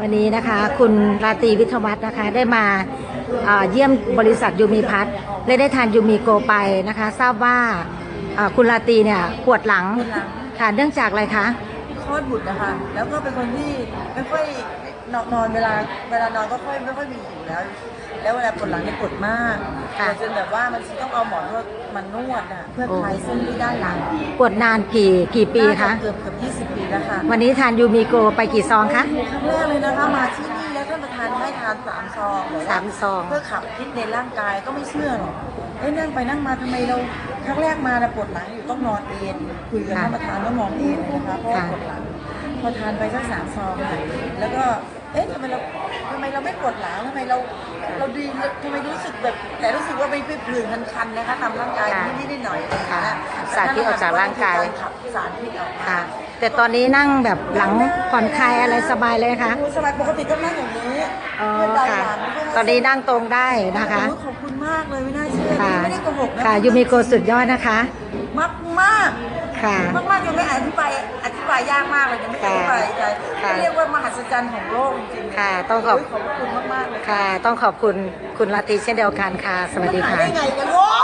วันนี้นะคะคุณราตรีวิทวัฒน์นะคะได้มาเยี่ยมบริษัทยูมีพัทและได้ทานยูมีโกไปนะคะ ทราบว่าคุณราตรีเนี่ยปวดหลังปวดหลังค่ะเนื่องจากอะไรคะคลอดบุตรนะคะแล้วก็เป็นคนที่ไม่ค่อย นอนนอนเวลาเวลานอนก็ค่อยไม่ค่อยมีอยู่แล้ว แล้วเวลาปวดหลังเนี่ยปวดมากปค่ะวดจนแบบว่ามันต้องเอาหมอนวดมันนวดอะเพื่อคลายเส้นที่ด้านหลังปวดนานกี่กี่ปีคะน่าจเกือบเกือบ20ปีแล้วค่ะวันนี้ทานยูมีโกไปกี่ซองคะครั้งแรกเลยนะคะมาที่นี่แล้วท่านประธานให้ทานสามซองบอกว่สามซองเพื่อขับพิษในร่างกายก็ไม่เชื่อหรอกเอ้ยนั่งไปนั่งมาทำไมเราครั้งแรกมานะปวดหลังอยู่ต้องนอนเอนคุยกับค่ะท่านประธานต้องนอนเอนเลยนะคะเพราะว่าค่ะปวดหลังพอทานไปสักสามซองค่ะแล้วก็ เอ๊ะทำไมเราทำไมเราไม่ปวดหลังทำไมเราเราดีทำไมรู้สึกแบบแต่รู้สึกว่าไม่ไม่ผื่นคันๆนะคะทำร่างกายค่ะนิดๆหน่อยๆอะไรอย่างค่ะเงี้ยสารพิษออกจากร่างกายแต่ขับสารพิษออกมาค่ะ แต่ตอนนี้นั่งแบบหลังผ่อนคลายอะไรสบายเลยคะโอ้สมัยปกติก็นั่งอย่างนี้อ๋อเพื่อดันค่ะหลังเพื่ให้ตอนนี้นั่งตรงได้นะคะโอ้ขอบคุณมากเลยไม่น่าเชื่อค่ะไม่ได้โกหกนะค่ะยูมีโกสุดยอดนะคะ มากมากค่ะ มากมากๆยังไม่อธิบายอธิบายยากมากเลยยังไม่อธิบายใจค่ะเรียกว่ามหัศจรรย์ของโลกจริงๆค่ะ ต้องขอบโยขอบคุณมากมากๆเลยค่ะ ต้องขอบคุณคุณลาตรีเช่นเดียวกันค่ะ สวัสดีมันหายค่ะได้ไงกันงง